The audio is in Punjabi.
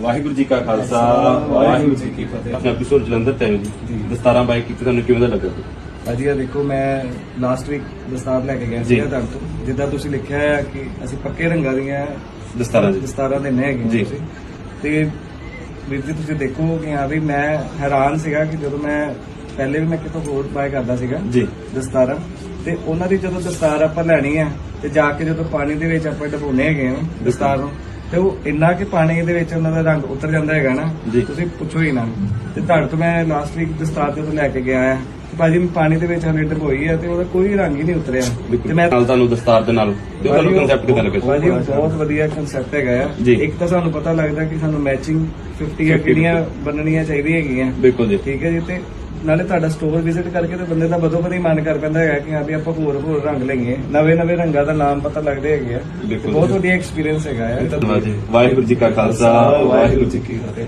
ਵਾਹਿਗੁਰੂ ਜੀ ਕਾ ਖਾਲਸਾ ਵਾਹਿਗੁਰੂ ਜੀ ਕੀ ਫਤਿਹ। ਆਪਣਾ ਐਪੀਸੋਡ ਜਲੰਧਰ ਤੇ ਜੀ। ਦਸਤਾਰਾਂ ਬਾਈ ਕੀਤੀ ਤੁਹਾਨੂੰ ਕਿਵੇਂ ਦਾ ਲੱਗਾ? ਵਧੀਆ ਦੇਖੋ ਮੈਂ ਲਾਸਟ ਵੀਕ ਦਸਤਾਰ ਲੈ ਕੇ ਗਿਆ। ਸੀ ਤੁਹਾਡੇ ਤੋਂ। ਜਿੱਦਾਂ ਤੁਸੀਂ ਲਿਖਿਆ ਹੈ ਕਿ ਅਸੀਂ ਪੱਕੇ ਰੰਗਾਂ ਦੀਆਂ ਦਸਤਾਰਾਂ ਜੀ। ਦਸਤਾਰਾਂ ਦੇ ਜੀ। ਤੁਸੀਂ ਤੇ ਵੀਰ ਜੀ ਤੁਸੀਂ ਦੇਖੋ ਕਿ ਹਾਂ ਵੀ ਮੈਂ ਹੈਰਾਨ ਸੀਗਾ ਕਿ ਜਦੋਂ ਮੈਂ ਪਹਿਲੇ ਵੀ ਮੈਂ ਕਿਤੋਂ ਹੋਰ ਬਾਏ ਕਰਦਾ ਸੀਗਾ ਜੀ। ਦਸਤਾਰਾਂ ਤੇ ਉਹਨਾਂ ਦੀ ਜਦੋਂ ਦਸਤਾਰ ਆਪਾਂ ਲੈਣੀ ਹੈ ਤੇ ਜਾ ਕੇ ਜਦੋਂ ਪਾਣੀ ਦੇ ਵਿੱਚ ਆਪਾਂ ਡਬੋਨੇ ਹੈਗੇ ਹਾਂ ਦਸਤਾਰ ਨੂੰ ਤੇ ਉਹ ਇੰਨਾ ਕਿ ਪਾਣੀ ਦੇ ਵਿੱਚ ਉਹਨਾਂ ਦਾ ਰੰਗ ਉਤਰ ਜਾਂਦਾ ਹੈਗਾ ਨਾ ਜੀ। ਤੁਸੀਂ ਪੁੱਛੋ ਹੀ ਨਾ। ਤੇ ਤੁਹਾਡੇ ਤੋਂ ਮੈਂ ਲਾਸਟ ਵੀਕ ਦਸਤਾਰ ਜਦੋਂ ਲੈ ਕੇ ਗਿਆ ਆ ਤੇ ਭਾਜੀ ਮੈਂ ਪਾਣੀ ਦੇ ਵਿੱਚ ਹਲੇ ਡਬੋਈ ਹੈ ਤੇ ਉਹਦਾ ਕੋਈ ਰੰਗ ਹੀ ਨਹੀਂ ਉਤਰਿਆ। ਤੇ ਮੈਂ ਨਾਲ ਤੁਹਾਨੂੰ ਦਸਤਾਰ ਦੇ ਨਾਲ ਤੇ ਤੁਹਾਨੂੰ ਕਨਸੈਪਟ ਕਿਦਾਂ ਲੱਗਾ ਭਾਜੀ ਬਹੁਤ ਵਧੀਆ ਕਨਸੈਪਟ ਹੈਗਾ ਆ। ਜੀ। ਇੱਕ ਤਾਂ ਸਾਨੂੰ ਪਤਾ ਲੱਗਦਾ ਕਿ ਸਾਨੂੰ ਮੈਚਿੰਗ 50 ਜਾਂ ਕਿਹੜੀਆਂ ਬਣਨੀਆਂ ਚਾਹੀਦੀਆਂ ਹੈਗੀਆਂ। ਬਿਲਕੁਲ ਜੀ। ਠੀਕ ਹੈ ਜੀ ਤੇ ਨਾਲੇ ਤੁਹਾਡਾ ਸਟੋਰ ਵਿਜ਼ਿਟ ਕਰਕੇ ਤੇ ਬੰਦੇ ਦਾ ਬਦੋ ਬਦੀ ਮਨ ਕਰ ਪੈਂਦਾ ਹੈਗਾ ਕਿ ਹਾਂ ਵੀ ਆਪਾਂ ਹੋਰ ਹੋਰ ਰੰਗ ਲਈਏ। ਨਵੇਂ ਨਵੇਂ ਰੰਗਾਂ ਦਾ ਨਾਮ ਪਤਾ ਲੱਗਦੇ ਹੈਗੇ ਆ। ਬਿਲਕੁਲ ਬਹੁਤ। ਵਧੀਆ ਐਕਸਪੀਰੀਅੰਸ ਹੈਗਾ ਆ। ਧੰਨਵਾਦ ਜੀ। ਵਾਹਿਗੁਰੂ ਜੀ ਕਾ ਖਾਲਸਾ। ਵਾਹਿਗੁਰੂ ਜੀ ਕੀ ਫਤਿਹ।